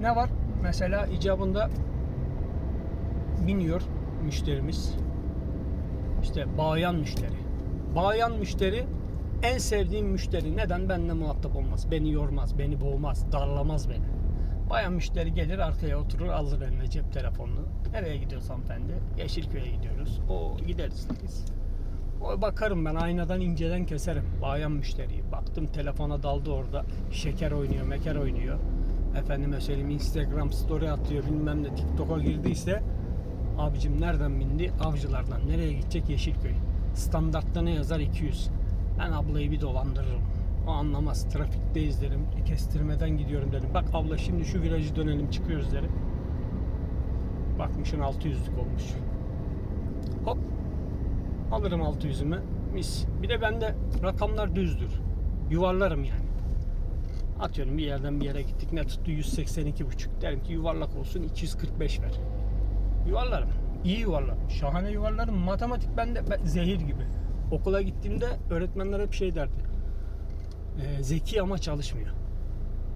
ne var? Mesela icabında biniyor müşterimiz. İşte bayan müşteri. Bayan müşteri en sevdiğim müşteri. Neden? Benimle muhatap olmaz. Beni yormaz, beni boğmaz, darlamaz beni. Bayan müşteri gelir arkaya oturur alır eline cep telefonunu. Nereye gidiyoruz hanımefendi? Yeşilköy'e gidiyoruz. O gideriz biz. O bakarım ben aynadan inceden keserim. Bayan müşteriyi. Baktım telefona daldı orada. Şeker oynuyor, meker oynuyor. Efendime söyleyeyim Instagram story atıyor bilmem ne TikTok'a girdiyse abicim nereden bindi? Avcılardan. Nereye gidecek? Yeşilköy. Standartta ne yazar? 200. Ben ablayı bir dolandırırım. O anlamaz. Trafikteyiz derim. E, kestirmeden gidiyorum dedim. Bak abla şimdi şu virajı dönelim çıkıyoruz derim. Bakmışın 600'lük olmuş. Hop Alırım 600'ümü. Mis. Bir de bende rakamlar düzdür. Yuvarlarım yani. Atıyorum bir yerden bir yere gittik. Ne tuttu? 182,5. Derim ki yuvarlak olsun 245 ver. Yuvarlarım. İyi yuvarlarım. Şahane yuvarlarım. Matematik bende ben- zehir gibi. Okula gittiğimde öğretmenler hep şey derdi. "Ee, zeki ama çalışmıyor.